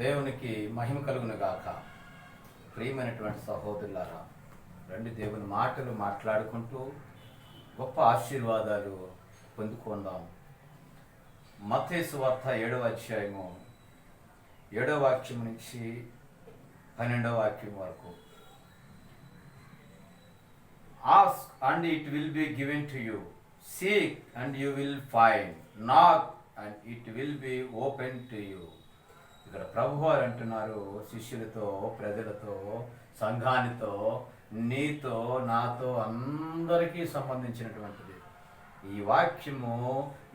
దేవునికి మహిమ కలుగును గాక. ప్రియమైనటువంటి సహోదరులారా రెండు దేవుని మాటలు మాట్లాడుకుంటూ గొప్ప ఆశీర్వాదాలు పొందుకుందాం. మతేసు వార్త ఏడవ అధ్యాయము ఏడవ వాక్యం నుంచి పన్నెండవ వాక్యం వరకు. Ask and it will be given to you seek and you will find knock and it will be open to you ఇక్కడ ప్రభువారు అంటున్నారు శిష్యులతో ప్రజలతో సంఘానితో నీతో నాతో అందరికీ సంబంధించినటువంటిది. ఈ వాక్యము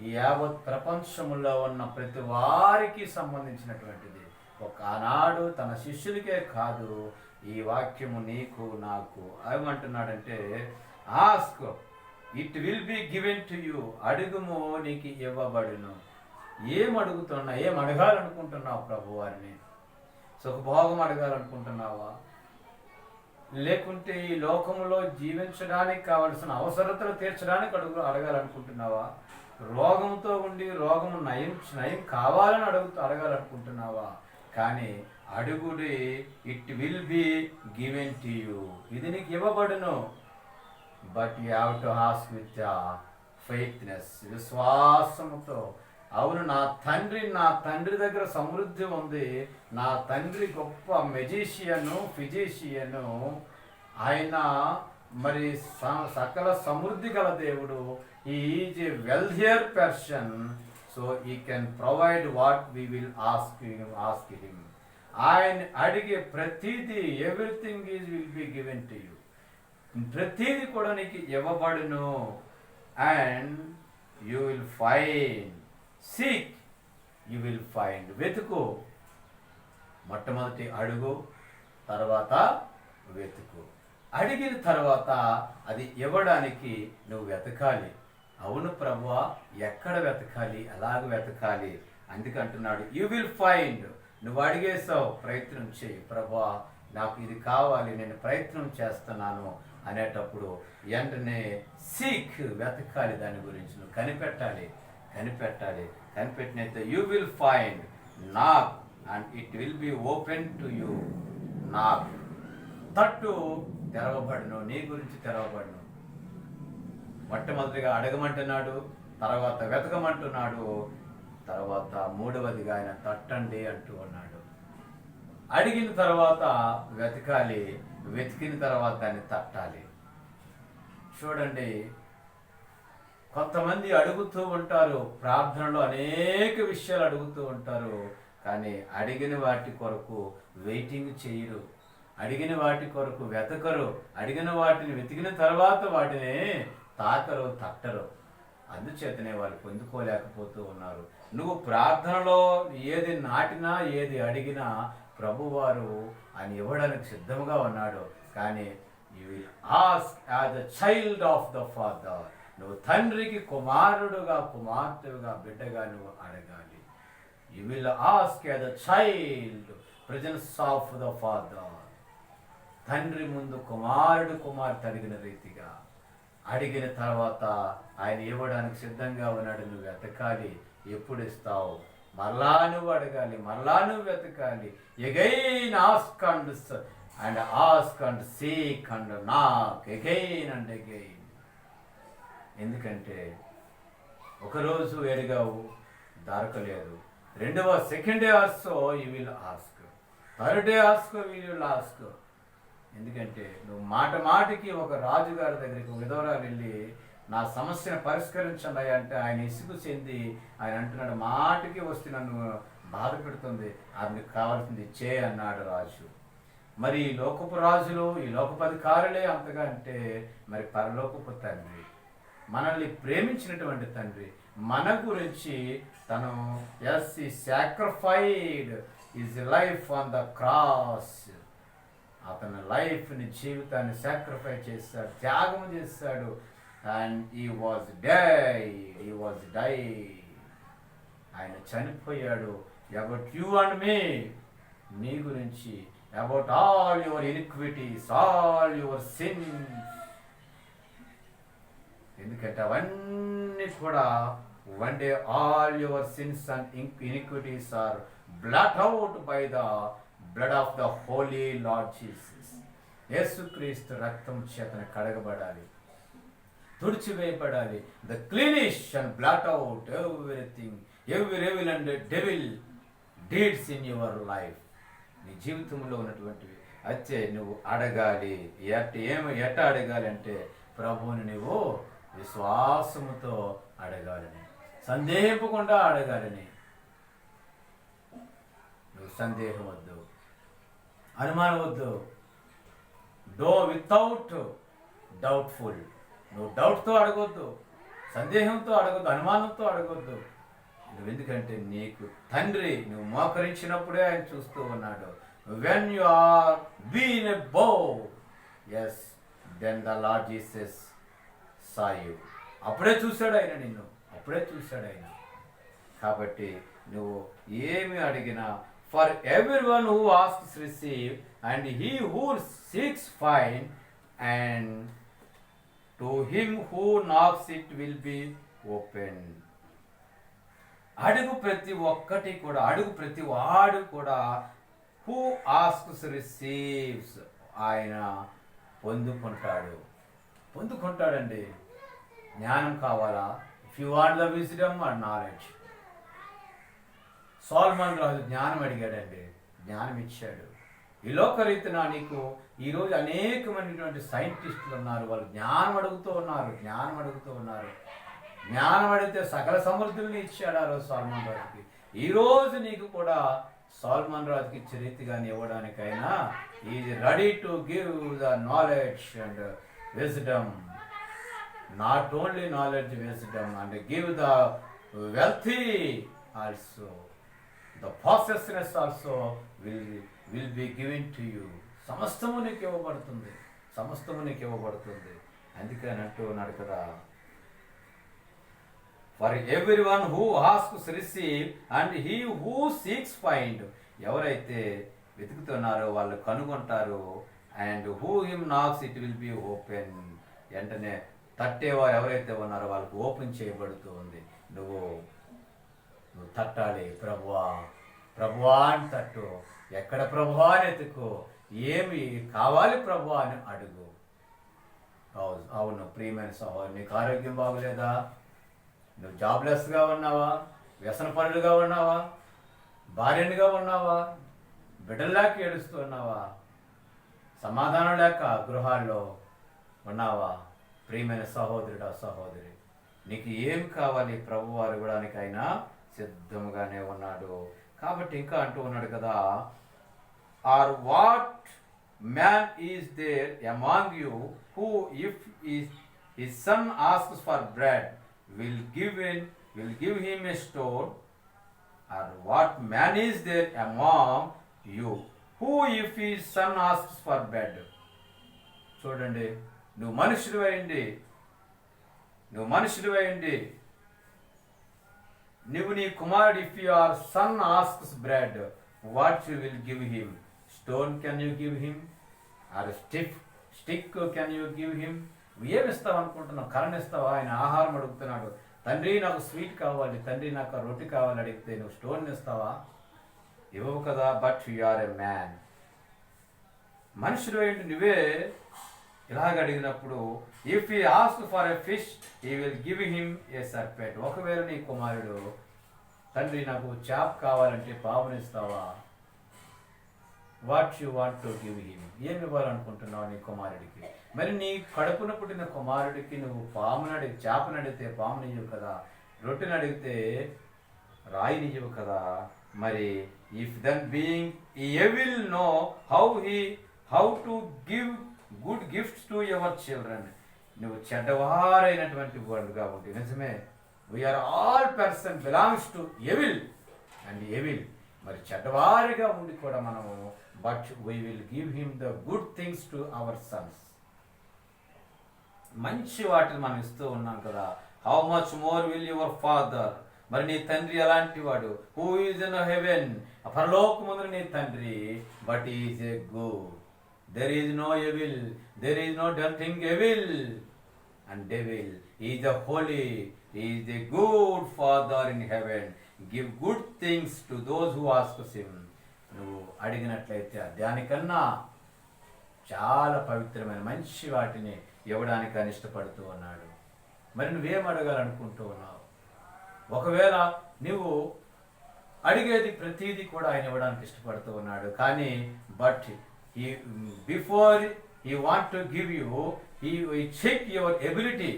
ఈ యావత్ ప్రపంచములో ఉన్న ప్రతి వారికి సంబంధించినటువంటిది. ఒకనాడు తన శిష్యులకే కాదు ఈ వాక్యము నీకు నాకు ఏమంటున్నాడంటే ask it will be given to you అడుగుము నీకు ఇవ్వబడును. ఏం అడుగుతున్నా ఏం అడగాలనుకుంటున్నావు ప్రభు వారిని? సుఖభోగం అడగాలనుకుంటున్నావా? లేకుంటే ఈ లోకంలో జీవించడానికి కావలసిన అవసరతలు తీర్చడానికి అడుగు అడగాలనుకుంటున్నావా? రోగంతో ఉండి రోగము నయం నయం కావాలని అడుగు అడగాలనుకుంటున్నావా? కానీ అడుగుడి it will be given to you. ఇది నీకు ఇవ్వబడును. But you have to ask with faithfulness విశ్వాసముతో. అవును నా తండ్రి నా తండ్రి దగ్గర సమృద్ధి ఉంది. నా తండ్రి గొప్ప మెజీషియను ఫిజీషియను. ఆయన మరి స- సకల సమృద్ధి గల దేవుడు. Is a వెల్హియర్ person so he can provide what we will ask ask him ఆయన అడిగే ప్రతిదీ everything is will be given to you ప్రతిదీ కూడా నీకు ఇవ్వబడును. And you will find seek you will find వెతుకు మొట్టమొదటి అడుగు తర్వాత వెతుకు. అడిగిన తర్వాత అది ఇవ్వడానికి నువ్వు వెతకాలి. అవును ప్రభువా ఎక్కడ వెతకాలి? ఎలాగ వెతకాలి? అందుకంటున్నాడు యూ విల్ ఫైండ్ నువ్వు అడిగేసావు ప్రయత్నం చేయి. ప్రభువా నాకు ఇది కావాలి నేను ప్రయత్నం చేస్తున్నాను. అనేటప్పుడు వెంటనే సీక్ వెతకాలి. దాని గురించి నువ్వు కనిపెట్టాలి కనిపెట్టాలి. కనిపెట్టినైతే you will find knock and it will be open to you knock తట్టు తెరవబడును నీ గురించి తెరవబడును. మొట్టమొదటిగా అడగమంటున్నాడు తర్వాత వెతకమంటున్నాడు తర్వాత మూడవదిగా ఆయన తట్టండి అంటూ ఉన్నాడు. అడిగిన తర్వాత వెతకాలి వెతికిన తర్వాత దాన్ని తట్టాలి. చూడండి కొంతమంది అడుగుతూ ఉంటారు ప్రార్థనలో అనేక విషయాలు అడుగుతూ ఉంటారు కానీ అడిగిన వాటి కొరకు వెయిటింగ్ చేయరు. అడిగిన వాటి కొరకు వెతకరు. అడిగిన వాటిని వెతికిన తర్వాత వాటిని తాకరు తట్టరు. అందుచేతనే వాళ్ళు పొందుకోలేకపోతూ ఉన్నారు. నువ్వు ప్రార్థనలో ఏది నాటినా ఏది అడిగినా ప్రభువారు అని ఇవ్వడానికి సిద్ధంగా ఉన్నాడు. కానీ you will ask as the child of the father నువ్వు తండ్రికి కుమారుడుగా కుమార్తెగా బిడ్డగా నువ్వు అడగాలి. You will ask as the child presence of the father తండ్రి ముందు కుమారుడు కుమార్తె అడిగిన రీతిగా. అడిగిన తర్వాత ఆయన ఇవ్వడానికి సిద్ధంగా ఉన్నాడు నువ్వు వెతకాలి ఎప్పుడు ఇస్తావు? మరలా నువ్వు అడగాలి మరలా నువ్వు వెతకాలి. Again ask and and ask and seek and knock again and again ఎందుకంటే ఒకరోజు ఎరిగావు దొరకలేదు. రెండవ second day also you will ask third day ఆస్కో you will ask ఎందుకంటే నువ్వు మాట మాటికి ఒక రాజుగారి దగ్గరికి విధవరాలు వెళ్ళి నా సమస్యను పరిష్కరించండి అంటే ఆయన ఇసుగు చెంది ఆయన అంటున్నాడు మాటికి వస్తే నన్ను బాధ పెడుతుంది. ఆమెకు కావాల్సింది చే అన్నాడు రాజు. మరి ఈ లోకపు రాజులు ఈ లోకపు అధికారులే అంతగా అంటే మరి పరలోకపు తండ్రి. మనల్ని ప్రేమించినటువంటి తండ్రి మన గురించి తను as he sacrificed his life on the cross అతని లైఫ్ని జీవితాన్ని సాక్రిఫై చేస్తాడు త్యాగం చేస్తాడు and he was die he was die ఆయన చనిపోయాడు. అబౌట్ యూ అండ్ మీ నీ గురించి about all your iniquities all your sins ఎందుకంటే అవన్నీ కూడా one day all your sins and iniquities are blot out by the blood of the holy Lord Jesus యేసుక్రీస్తు రక్తం చేతన కడగబడాలి తుడిచివేయబడాలి. The cleanse and blot out everything every evil and devil deeds in your life నీ జీవితంలో ఉన్నటువంటివి అయితే నువ్వు అడగాలి. ఎట్ ఏమి ఎట్ట అడగాలి అంటే ప్రభువుని నువ్వు విశ్వాసముతో అడగాలని సందేహపకుండా అడగాలని. నువ్వు సందేహం వద్దు అనుమానం వద్దు. డో వితౌట్ డౌట్ఫుల్ నువ్వు డౌట్తో అడగొద్దు సందేహంతో అడగొద్దు అనుమానంతో అడగొద్దు. నువ్వు ఎందుకంటే నీకు తండ్రి నువ్వు మోకరించినప్పుడే ఆయన చూస్తూ ఉన్నాడు. When you are been a bow S then the Lord Jesus saw అప్పుడే చూశాడు ఆయన నిన్ను. అప్పుడే చూశాడు ఆయన. కాబట్టి నువ్వు ఏమి అడిగినా for everyone who asks receive and he who seeks find and to him who knocks it will be open అడుగు ప్రతి ఒక్కటి కూడా అడుగు ప్రతి వాడు కూడా హూ ఆస్క్స్ రిసీవ్స్ ఆయన పొందుకుంటాడు. పొందుకుంటాడండి. జ్ఞానం కావాలా? If you want the wisdom and knowledge Solomon రాజు జ్ఞానం అడిగాడండి. జ్ఞానం ఇచ్చాడు. ఈ లోకరీతిన నీకు ఈరోజు అనేకమైనటువంటి సైంటిస్టులు ఉన్నారు. వాళ్ళు జ్ఞానం అడుగుతూ ఉన్నారు. జ్ఞానం అడుగుతూ ఉన్నారు. జ్ఞానం అడిగితే సకల సమృద్ధుల్ని ఇచ్చాడు ఆ రోజు సాల్మాన్ రాజుకి. ఈరోజు నీకు కూడా సాల్మాన్ రాజుకి చరిత్రగాని ఇవ్వడానికైనా is ready to give the knowledge and wisdom not only knowledge వేసడం and give the wealthy also the preciousness also will will be given to you సమస్తము నీకు ఇవ్వబడుతుంది. సమస్తము నీకు ఇవ్వబడుతుంది. అందుకని అంటూ ఉన్నాడు కదా. For everyone who asks receive and he who seeks find ఎవరైతే వెతుకుతున్నారో వాళ్ళు కనుగొంటారు and who him knocks it will be open వెంటనే తట్టేవారు ఎవరైతే ఉన్నారో వాళ్ళకి ఓపెన్ చేయబడుతూ ఉంది. నువ్వు నువ్వు తట్టాలి. ప్రభువా ప్రభువా అని తట్టు. ఎక్కడ ప్రభువా అని ఎతుకు ఏమి కావాలి ప్రభువా అని అడుగు. అవును అవును ప్రియమైన సహోదరు నీకు ఆరోగ్యం బాగులేదా? నువ్వు జాబ్లెస్గా ఉన్నావా? వ్యసన పనులుగా ఉన్నావా? భార్యనిగా ఉన్నావా? బిడ్డల్లాక ఏడుస్తూ ఉన్నావా? సమాధానం లేక గృహాల్లో ఉన్నావా? ప్రియమైన సహోదరుడు సహోదరి నీకు ఏం కావాలి ప్రభువారు ఇవ్వడానికైనా ఇవ్వడానికి అయినా సిద్ధంగానే ఉన్నాడు. కాబట్టి ఇంకా అంటూ ఉన్నాడు కదా or what man is there among you who if his son asks for bread will give him will give him a stone or what man is there among you who if he son asks for bread చూడండి నువ్వు మనుషుడు అయ్యండి నువ్వు మనుషుడు అయ్యండి నువ్వు నీ కుమారుడు if you your son asks bread what you will give him stone can you give him or stick stick can you give him ఏమి ఇస్తావు అనుకుంటున్నావు? కరణ్ ఇస్తావా? ఆయన ఆహారం అడుగుతున్నాడు. తండ్రి నాకు స్వీట్ కావాలి. తండ్రి నాకు రొట్టి కావాలి అడిగితే నువ్వు స్టోన్ ఇస్తావా? ఇవ్వవు కదా but you are a man మనుషులు ఏంటి నువ్వే ఇలాగ అడిగినప్పుడు if he ask for a fish he will give him a serpent ఒకవేళ నీ కుమారుడు తండ్రి నాకు చాప్ కావాలంటే పావునిస్తావా what you want to give him ఏం ఇవ్వాలనుకుంటున్నావు నీ కుమారుడికి? మరి నీ కడుపున పుట్టిన కుమారుడికి నువ్వు పామును అడిగి చేపను అడిగితే పాముని ఇవ్వు కదా? రొట్టెని అడిగితే రాయిని ఇవ్వు కదా? మరి if then being evil know how he how to give good gifts to your children నువ్వు చెడ్డవారైనటువంటి వాడుగా ఉంటే నిజమే. We are all person belongs to evil and evil మరి చెడ్డవారిగా ఉండి కూడా మనము but we will give him the good things to our sons మంచి వాటిని మనం ఇస్తూ ఉన్నాం కదా. How much more will your father మరి నీ తండ్రి ఎలాంటి వాడు? హూ ఈజ్ ఇన్ హెవెన్ పరలోకముందు నీ తండ్రి but is a good there is no evil there is no nothing evil and devil is the holy is the good father in heaven give good things to those who ask him నువ్వు అడిగినట్లయితే దానికన్నా చాలా పవిత్రమైన మంచి వాటిని ఇవ్వడానికి అని ఇష్టపడుతూ ఉన్నాడు. మరి నువ్వేం అడగాలనుకుంటూ ఉన్నావు? ఒకవేళ నువ్వు అడిగేది ప్రతిదీ కూడా ఆయన ఇవ్వడానికి ఇష్టపడుతూ ఉన్నాడు. కానీ but he before he want to give you he check your ability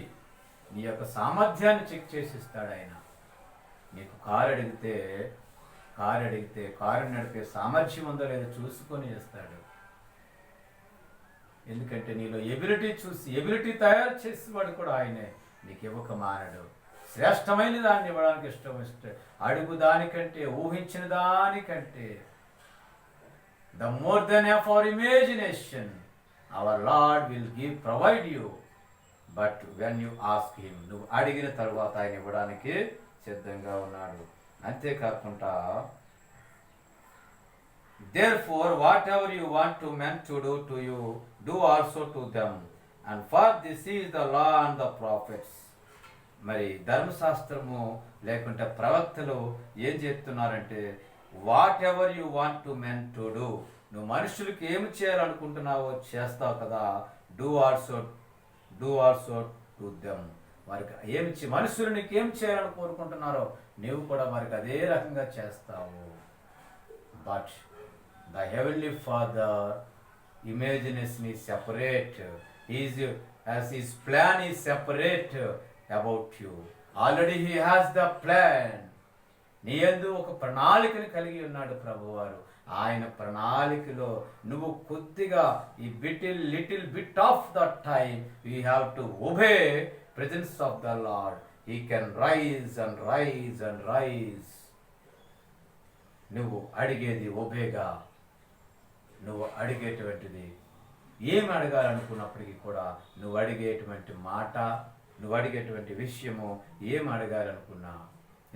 నీ యొక్క సామర్థ్యాన్ని చెక్ చేసి ఇస్తాడు ఆయన. నీకు కారు అడిగితే కారు అడిగితే కారు నడిపే సామర్థ్యం ఉందో లేదో చూసుకొని ఇస్తాడు ఎందుకంటే నీలో ఎబిలిటీ చూసి ఎబిలిటీ తయారు చేసేవాడు కూడా ఆయనే. నీకు ఇవ్వక మానడు. శ్రేష్టమైన దాన్ని ఇవ్వడానికి ఇష్టం ఇష్టం అడుగు దానికంటే ఊహించిన దానికంటే the more than of our imagination our Lord will give provide you but when you ask him నువ్వు అడిగిన తర్వాత ఆయన ఇవ్వడానికి సిద్ధంగా ఉన్నాడు. అంతేకాకుండా therefore whatever you want to men to do to you do also to them and for this is the law and the prophets మరి ధర్మశాస్త్రము లేకుంటే ప్రవక్తలు ఏం చెప్తున్నారంటే whatever you want to men to do నువ్వు మనుషులకి ఏమి చేయాలనుకుంటున్నావో చేస్తావు కదా. Do also do also to them వారికి ఏమి మనుషులు నీకు ఏం చేయాలని కోరుకుంటున్నారో నీవు కూడా వారికి అదే రకంగా చేస్తావు. But the heavenly father imagination is separate is as his plan he separate about you already he has the plan నీ యందు ఒక ప్రణాళికను కలిగి ఉన్నాడు ప్రభువారు. ఆయన ప్రణాళికలో నువ్వు కొద్దిగా a little little bit of the time you have to obey presence of the Lord. He can rise and rise and rise. నువ్వు అడిగేది ఒబేగా. నువ్వు అడిగేటువంటిది ఏమి అడగాలనుకున్నప్పటికీ కూడా నువ్వు అడిగేటువంటి మాట నువ్వు అడిగేటువంటి విషయము ఏం అడగాలనుకున్నా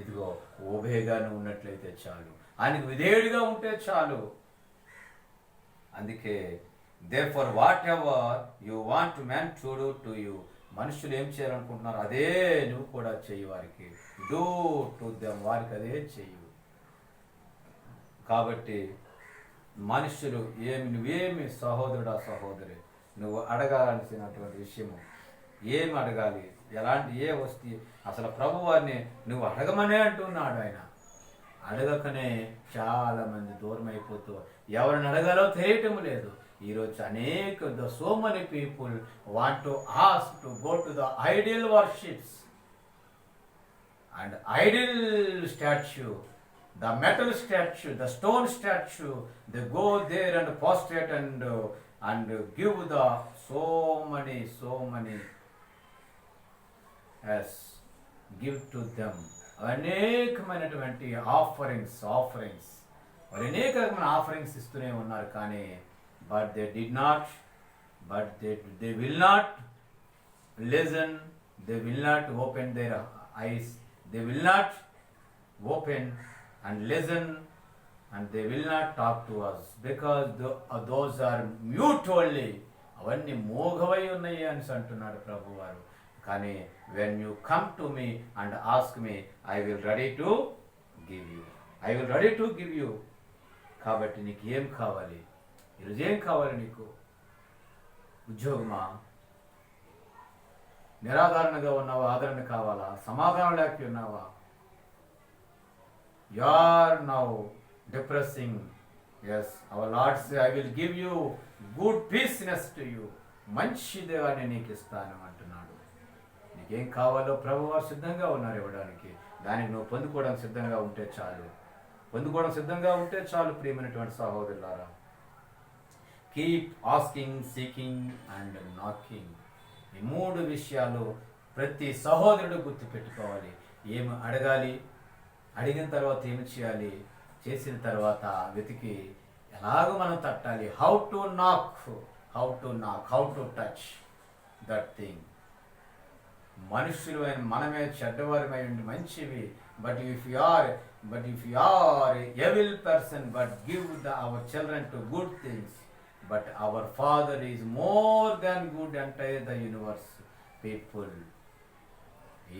ఇదిగో ఓబేగా ఉన్నట్లయితే చాలు. ఆయనకు విధేయుడిగా ఉంటే చాలు. అందుకే therefore whatever you want man to to you మనుషులు ఏం చేయాలనుకుంటున్నారు అదే నువ్వు కూడా చెయ్యి వారికి. డూ టు దెమ్ వారికి అదే చెయ్యి. కాబట్టి మనుషులు ఏమి నువ్వేమి సహోదరుడా సహోదరి నువ్వు అడగాల్సినటువంటి విషయము ఏమి అడగాలి? ఎలాంటి ఏ వస్తు అసలు ప్రభువారిని నువ్వు అడగమనే అంటున్నాడు ఆయన. అడగకనే చాలామంది దూరం అయిపోతూ ఎవరిని అడగాలో తెలియటం లేదు. ఈరోజు అనేక the so many people want to as to go to the ideal worships. And ideal statue the metal statue the stone statue the go there and prostrate and and give the so money so money has give to them అనేకమైనటువంటి offerings offerings వాళ్ళు అనేక రకమైన offerings ఇస్తూనే ఉన్నారు. కానీ but they did not but they they will not listen they will not open their eyes they will not open and listen and they will not talk to us because those are mute only అవన్నీ మోఘవై ఉన్నాయి అని అంటున్నారు ప్రభు వారు కానీ when you come to me and ask me I will ready to give you I will ready to give you కాబట్టి నీకు ఏం కావాలి? ఈరోజు ఏం కావాలి నీకు? ఉద్యోగమా? నిరాధారణగా ఉన్నావా? ఆదరణ కావాలా? సమాధానం లేక ఉన్నావా? You are now depressing as our lords I will give you good peaceness to you మంచి దేవాన్ని నీకు ఇస్తాను అంటున్నాడు. ఏం కావాలో ప్రభు వారు సిద్ధంగా ఉన్నారు ఇవ్వడానికి. దానికి నువ్వు పొందుకోవడానికి సిద్ధంగా ఉంటే చాలు. పొందుకోవడం సిద్ధంగా ఉంటే చాలు ప్రియమైనటువంటి సహోదరులారా. Keep asking seeking and knocking ఈ మూడు విషయాలు ప్రతి సహోదరుడు గుర్తుపెట్టుకోవాలి. ఏమి అడగాలి? అడిగిన తర్వాత ఏమి చేయాలి? చేసిన తర్వాత వెతికి ఎలాగో మనం తట్టాలి. How to knock how to knock how to touch that thing మనుషులు అయిన మనమే చెడ్డవారమై ఉండి మంచివి but if you are but if you are evil person but give the our children to good things but our father is more than good entire the universe people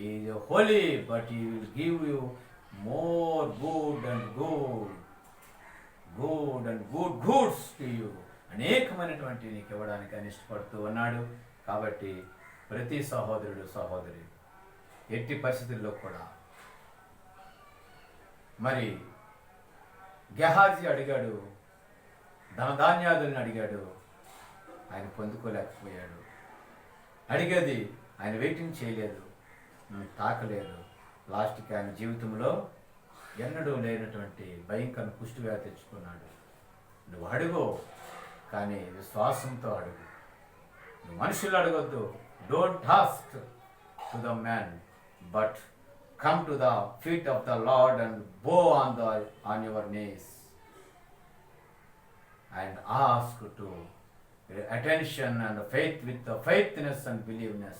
is holy but but will give give more good and good good and good goods to you అనేకమైనటువంటి నీకు ఇవ్వడానికి ఆయన ఇష్టపడుతూ ఉన్నాడు. కాబట్టి ప్రతి సహోదరుడు సహోదరి ఎట్టి పరిస్థితుల్లో కూడా మరి గెహాజీ అడిగాడు ధనధాన్యాదుల్ని అడిగాడు ఆయన పొందుకోలేకపోయాడు. అడిగేది ఆయన వెయిటింగ్ చేయలేదు తాకలేదు. లాస్ట్కి ఆయన జీవితంలో ఎన్నడూ లేనటువంటి భయంకర కుష్టివ్యాధి తెచ్చుకున్నాడు. నువ్వు అడుగు కానీ విశ్వాసంతో అడుగు. నువ్వు మనుషులు అడగొద్దు. Don't ask to the man but come to the feet of the Lord and bow on the on your knees and ask to attention and faith with the faithfulness and believeness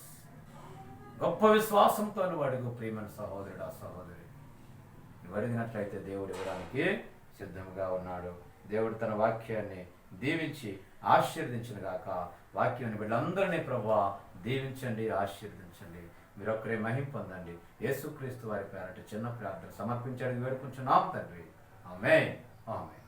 గొప్ప విశ్వాసంతో నువ్వు అడుగు ప్రియమైన సహోదరుడు ఆ సహోదరి. నువ్వు అడిగినట్లయితే దేవుడు ఇవ్వడానికి సిద్ధంగా ఉన్నాడు. దేవుడు తన వాక్యాన్ని దీవించి ఆశీర్వదించిన గాక వాక్యాన్ని వీళ్ళందరినీ ప్రభు దీవించండి ఆశీర్వదించండి. మీరు ఒక్కరే మహిం పొందండి. యేసుక్రీస్తు వారి పేరట చిన్న ప్రార్థన సమర్పించడానికి వేడుకుంటున్నాం తండ్రి. ఆమె ఆమె